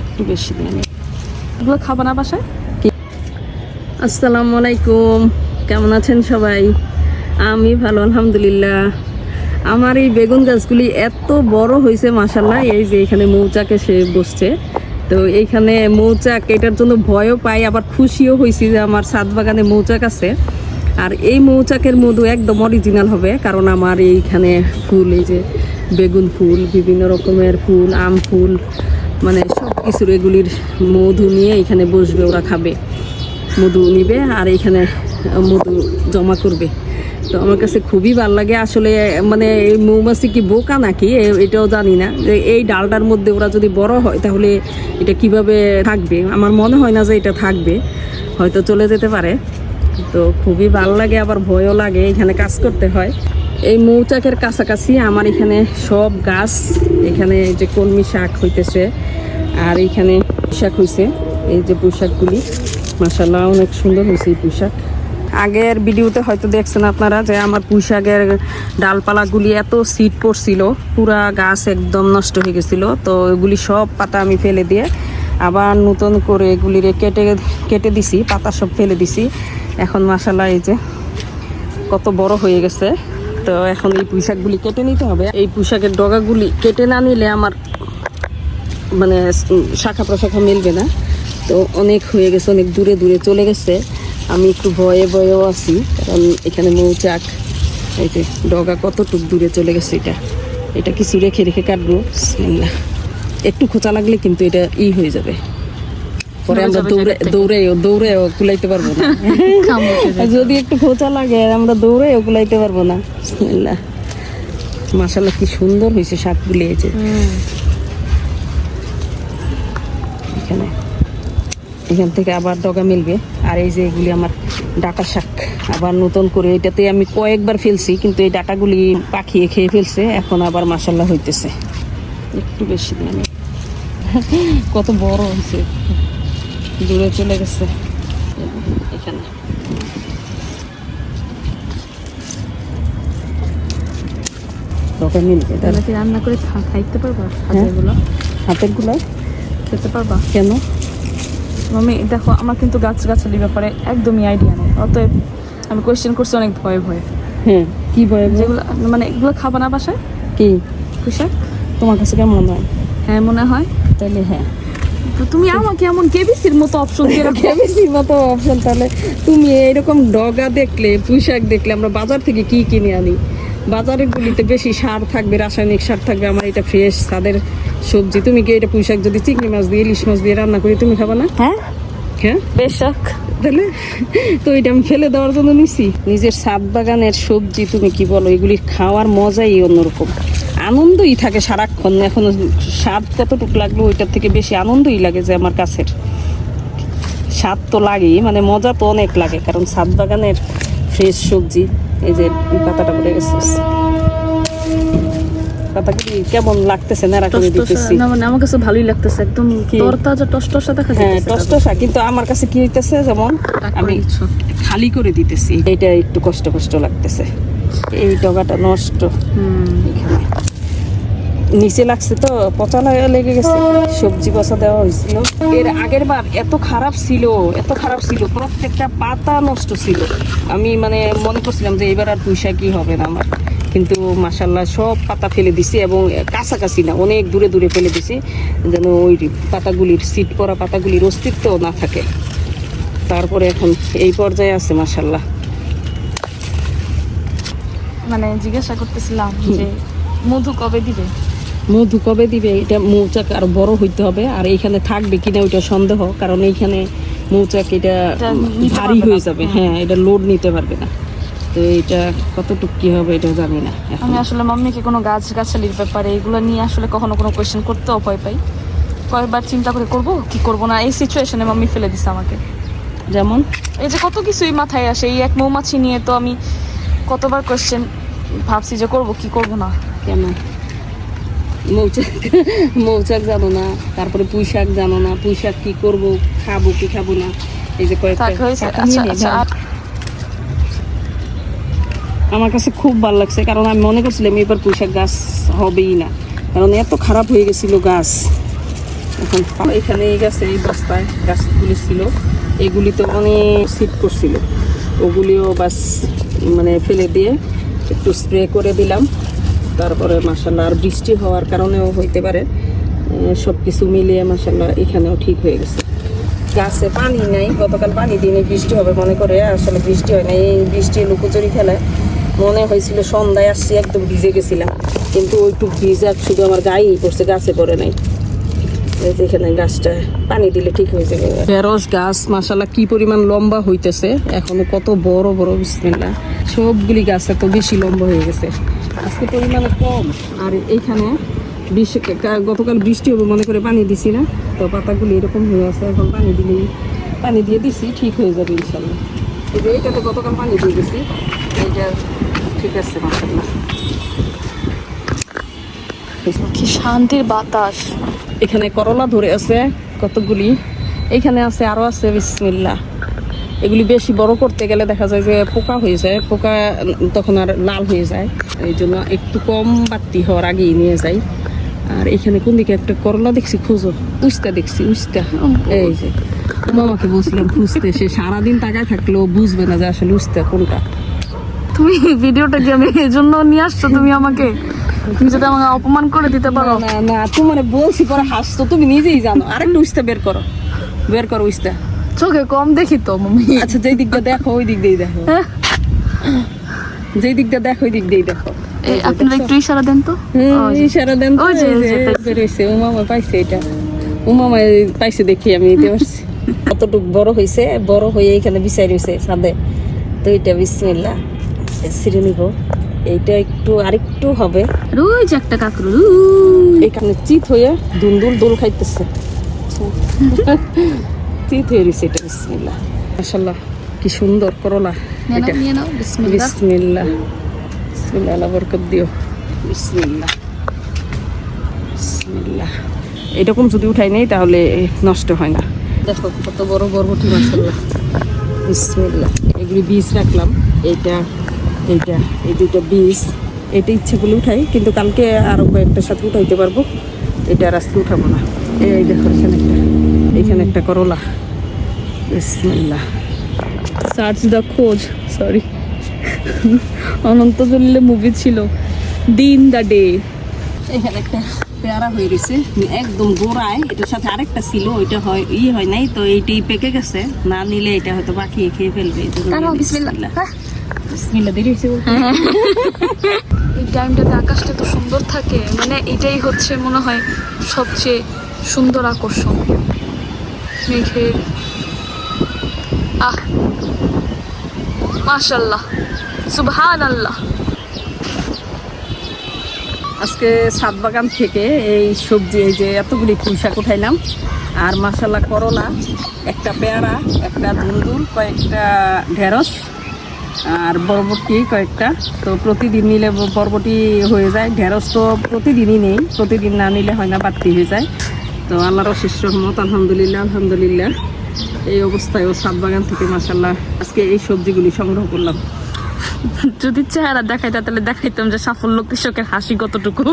একটু বেশি দিয়ে আমি এগুলো খাব না বাসায়? আসসালামু আলাইকুম। কেমন আছেন সবাই? আমি ভালো, আলহামদুলিল্লাহ। আমার এই বেগুন গাছগুলি এত বড় হয়েছে মাসাল্লাহ এই যে এখানে মৌচাকে সে বসছে। তো এইখানে মৌচাক, এটার জন্য ভয়ও পাই, আবার খুশিও হয়েছি যে আমার সাত বাগানে মৌচাক আছে। আর এই মৌচাকের মধু একদম অরিজিনাল হবে, কারণ আমার এইখানে ফুল, এই যে বেগুন ফুল, বিভিন্ন রকমের ফুল, আম ফুল মানে সব কিছুর এগুলির মধু নিয়ে এখানে বসবে, ওরা খাবে। মধু নিবে আর এখানে মধু জমা করবে। তো আমার কাছে খুবই ভালো লাগে আসলে মানে এই মৌমাছি কি বোকা নাকি? এটাও জানি না। যে এই ডালটার মধ্যে ওরা যদি বড় হয়, তাহলে এটা কীভাবে থাকবে? আমার মনে হয় না যে এটা থাকবে। হয়তো চলে যেতে পারে। তো খুবই ভালো লাগে, আবার ভয়ও লাগে এখানে কাজ করতে হয়। এই মৌচাকের কাছাকাছি আমার এখানে সব গাছ, এখানে যে কলমি শাক হইতেছে আর এইখানে পোশাক হয়েছে এই যে পোশাকগুলি মাসাল্লাহ অনেক সুন্দর হয়েছে এই পোশাক। আগের ভিডিওতে হয়তো দেখছেন আপনারা যে আমার পুঁইশাকের ডালপালাগুলি এত সিট পড়ছিল, পুরা গাছ একদম নষ্ট হয়ে গেছিল। তো এগুলি সব পাতা আমি ফেলে দিয়ে আবার নতুন করে এগুলিরে কেটে কেটে দিছি, পাতা সব ফেলে দিছি। এখন মাসাল্লাহ এই যে কত বড় হয়ে গেছে। তো এখন এই পুঁইশাকগুলি কেটে নিতে হবে। এই পুঁইশাকের ডগাগুলি কেটে না নিলে আমার মানে শাখা প্রশাখা মিলবে না। তো অনেক হয়ে গেছে অনেক দূরে দূরে চলে গেছে। আমি একটু ভয়ে ভয়েও আছি কারণ এখানে মৌচাক এই যে ডগা কতটুক দূরে চলে গেছে এটা। এটা কিছু রেখে রেখে কাটবো। একটু খোঁচা লাগলে কিন্তু এটা ই হয়ে যাবে। পরে আমরা দৌড়ে জায়গা থেকে। দৌড়ে দৌড়ে কুলাইতে পারব না। যদি একটু খোঁচা লাগে আমরা দৌড়ে কুলাইতে পারব না। মাশাল্লাহ কি সুন্দর হয়েছে শাকগুলি এই যে। এখানে। এখান থেকে আবার ডগা মিলবে। আর এই যে এগুলি আমার ডাটা শাক। আবার নতুন করে এটাতে আমি কয়েকবার ফেলছি কিন্তু এই ডাটাগুলি পাখিয়ে খেয়ে ফেলছে। এখন আবার মাসাল্লাহ হইতেছে। একটু বেশি দিন কত বড় হয়েছে। দূরে চলে গেছে। এখানে। ডগা মিলবে তাহলে। রান্না করে খাইতে পারবা? খাবারগুলো হাতেরগুলো খেতে পারবা? কেন? মামি দেখো আমার কিন্তু গাছ গাছালির ব্যাপারে একদমই আইডিয়া নেই। অতএব আমি কোয়েশ্চেন করছি অনেক ভয়ে ভয়ে। হ্যাঁ কি বলে যে যেগুলো মানে এগুলো খাবা না বাসায়? কি? পোশাক তোমার কাছে কেমন মনে হয়? হ্যাঁ মনে হয়। তাহলে হ্যাঁ। তুমি আমাকে এমন কেবিসির মতো অপশন দিয়ে কেবিসির মতো অপশন তাহলে তুমি এরকম ডগা দেখলে পুঁইশাক দেখলে আমরা বাজার থেকে কি কিনে আনি? বাজারের গুলিতে বেশি সার থাকবে রাসায়নিক সার থাকবে আমার এটা ফ্রেশ তাদের সবজি তুমি কি এটা পুঁইশাক যদি চিংড়ি মাছ দিয়ে ইলিশ মাছ দিয়ে রান্না করি তুমি খাবা না? হ্যাঁ? হ্যাঁ? বেশক। তাহলে তো এটা আমি ফেলে দেওয়ার জন্য নিছি। নিজের সাত বাগানের সবজি তুমি কি বলো এগুলি খাওয়ার মজাই অন্যরকম। আনন্দই থাকে সারাক্ষণ এখন স্বাদ কতটুকু লাগল ওইটার থেকে বেশি আনন্দই লাগে যে আমার কাছের। স্বাদ তো লাগেই মানে মজা তো অনেক লাগে কারণ সাত বাগানের ফ্রেশ সবজি এই যে পাতাটা পড়ে গেছে। পাতাগুলি কেমন লাগতেছে? নাড়া করে দিতেছি। না মানে আমার কাছে ভালোই লাগতেছে একদম কি? তরতাজা টসটসা দেখা হ্যাঁ টসটসা কিন্তু আমার কাছে কি হইতেছে যেমন আমি খালি করে দিতেছি। এটা একটু কষ্ট কষ্ট লাগতেছে। এই ডগাটা নষ্ট। নিচে লাগছে তো পচা লাগা লেগে গেছে। সবজি পচা দেওয়া হয়েছিল। এর আগের বার এত খারাপ ছিল এত খারাপ ছিল প্রত্যেকটা পাতা নষ্ট ছিল। আমি মানে মনে করছিলাম যে এবার আর পয়সা কি হবে না আমার। কিন্তু মাসাল্লাহ সব পাতা ফেলে দিছি এবং কাছাকাছি না অনেক দূরে দূরে ফেলে দিছি যেন ওই পাতাগুলির সিট পরা পাতাগুলির অস্তিত্ব না থাকে। তারপরে এখন এই পর্যায়ে আছে মাসাল্লাহ মানে জিজ্ঞাসা করতেছিলাম যে মধু কবে দিবে? মধু কবে দিবে? এটা মৌচাক আর বড় হইতে হবে আর এইখানে থাকবে কিনা ওইটা সন্দেহ কারণ এইখানে মৌচাক এটা এটা ভারী হয়ে যাবে হ্যাঁ এটা লোড নিতে পারবে না। তো এটা কতটুকু কি হবে এটা জানি না আমি আসলে মাম্মিকে কোনো গাছ গাছালির ব্যাপারে এগুলো নিয়ে আসলে কখনো কোনো কোয়েশ্চেন করতেও ভয় পাই। কয়েকবার চিন্তা করে করব কি করব না? এই সিচুয়েশনে মাম্মি ফেলে দিছে আমাকে। যেমন? এই যে কত কিছুই মাথায় আসে এই এক মৌমাছি নিয়ে তো আমি কতবার কোয়েশ্চেন ভাবছি যে করব কি করব না? কেন? মৌচাক মৌচাক জানো না তারপরে পুঁই শাক জানো না পুঁই শাক কি করব খাব কি খাব না এই যে কয়েকটা থাক হয়েছে পাতা আচ্ছা নিয়ে নে, আচ্ছা যাও। আর আমার কাছে খুব ভালো লাগছে, কারণ আমি মনে করছিলাম এবার পুঁইশাক গাছ হবেই না। কারণ এত খারাপ হয়ে গেছিল গাছ। এখন এখানে এই গাছে এই বস্তায় গাছগুলি ছিল এগুলি তো অনেক সিট করছিল। ওগুলিও বাস মানে ফেলে দিয়ে একটু স্প্রে করে দিলাম। তারপরে মাসাল্লাহ আর বৃষ্টি হওয়ার কারণেও হইতে পারে। সব কিছু মিলিয়ে মাসাল্লাহ এখানেও ঠিক হয়ে গেছে। গাছে পানি নাই। গতকাল পানি দিনে বৃষ্টি হবে মনে করে, আসলে বৃষ্টি হয় না এই বৃষ্টি লুকোচুরি খেলায় মনে হয়েছিল সন্ধ্যায় আসছি, একদম ভিজে গেছিলাম। কিন্তু ওইটুক ভিজে শুধু আমার গায়েই পড়ছে, গাছে পড়ে নাই। এখানে গাছটা, পানি দিলে ঠিক হয়ে যাবে। ঢেঁড়স গাছ মাসাল্লাহ কি পরিমাণ লম্বা হইতেছে। এখনও কত বড় বড় বিসমিল্লা সবগুলি গাছ এত বেশি লম্বা হয়ে গেছে। আজকে পরিমাণে কম। আর এইখানে বৃষ্টি গতকাল বৃষ্টি হবে মনে করে পানি দিছি না। তো পাতাগুলি এরকম হয়ে আছে, এখন পানি দিলেই পানি দিয়ে দিছি, ঠিক হয়ে যাবে ইনশাল্লাহ যে এইটাতে গতকাল পানি দিয়ে গেছি এইটা ঠিক আছে মাসাল্লাহ কি শান্তির বাতাস। এখানে করলা ধরে আছে কতগুলি? এখানে আছে আরও আছে বিসমিল্লা এগুলি বেশি বড় করতে গেলে দেখা যায় যে পোকা হয়ে যায় পোকা তখন আর লাল হয়ে যায়। এই জন্য একটু কম বাড়তি হওয়ার আগেই নিয়ে যাই। আর এখানে কোন দিকে একটা করলা দেখছি খুঁজো। উস্তা দেখছি উস্তা। এই যে মামাকে বলছিলাম খুঁজতে সে সারাদিন টাকায় থাকলেও বুঝবে না যে আসলে উস্তা কোনটা। তুমি ভিডিওটা কি আমি এই জন্য নিয়ে আসছো? তুমি আমাকে তুমি যদি আমাকে অপমান করে দিতে পারো। না না তোমার বলছি পরে হাসতো তুমি নিজেই জানো। আরেকটা উস্তা বের করো। বের করো উস্তা। চোখে কম দেখি তো মামি। আচ্ছা যেই দিকটা দেখো ওই দিক দিয়েই দেখো। হ্যাঁ? যেই দিকটা দেখো ওই দিক দিয়েই দেখো। আপনারা একটু ইশারা দেন তো। ইশারা দেন তো, পাইছে। বেরোইছে ও পাইছে এটা। পাইছে দেখি আমি দিতে পারছি কতটুক বড় হয়েছে বড় হয়ে এখানে বিছাই রয়েছে ছাদে। তো এটা বিসমিল্লা ছিঁড়ে নিব। এইটা একটু আরেকটু হবে। যে একটা কাকরুল এখানে চিত হয়ে দুন্দুল দোল খাইতেছে। চিত হয়ে রয়েছে এটা বিসমিল্লা মাশাল্লাহ কি সুন্দর করলা এটা। বিসমিল্লাহ। বিসমিল্লাহ। আল্লাহ বরকত দিও। বিসমিল্লাহ। বিসমিল্লাহ। এরকম যদি উঠাই নেই তাহলে নষ্ট হয় না। দেখো কত বড় বরবটি মাসাল্লাহ বিসমিল্লাহ। এগুলি বীজ রাখলাম। এইটা এইটা এই দুইটা বীজ। এটা ইচ্ছে করলে উঠাই কিন্তু কালকে আরও কয়েকটার সাথে উঠাইতে পারব। এটা আর আজকে উঠাবো না। এই দেখো এখানে একটা এখানে একটা করলা। বিসমিল্লাহ। সার্চ দ্য খোঁজ সরি অনন্ত জলিলে মুভি ছিল দিন দ্য ডে। এখানে একটা পেয়ারা হয়ে গেছে একদম গোড়ায়। এটার সাথে আরেকটা ছিল ওইটা হয় ই হয় নাই তো এইটাই পেকে গেছে। না নিলে এটা হয়তো বাকি খেয়ে ফেলবে। এই টাইমটাতে আকাশটা তো সুন্দর থাকে। মানে এটাই হচ্ছে মনে হয় সবচেয়ে সুন্দর আকর্ষণ। মেঘের। আহ! মাশাল্লাহ সুবহান আল্লাহ আজকে সাত বাগান থেকে এই সবজি, এই যে এতগুলি পুঁই শাক উঠাইলাম আর মাসাল্লা করলা, একটা পেয়ারা, একটা ধুন্দুল, কয়েকটা ঢেঁড়স আর বরবটি কয়েকটা। তো প্রতিদিন নিলে বরবটি হয়ে যায়। ঢেঁড়স তো প্রতিদিনই নেই। প্রতিদিন না নিলে হয় না বাড়তি হয়ে যায়। তো আল্লাহর অশেষ রহমত আলহামদুলিল্লাহ আলহামদুলিল্লাহ। এই অবস্থায় ও সাত বাগান থেকে মাসাল্লাহ আজকে এই সবজিগুলি সংগ্রহ করলাম। যদি চেহারা দেখাইতা তাহলে দেখাইতাম যে সাফল্য কৃষকের হাসি কতটুকু।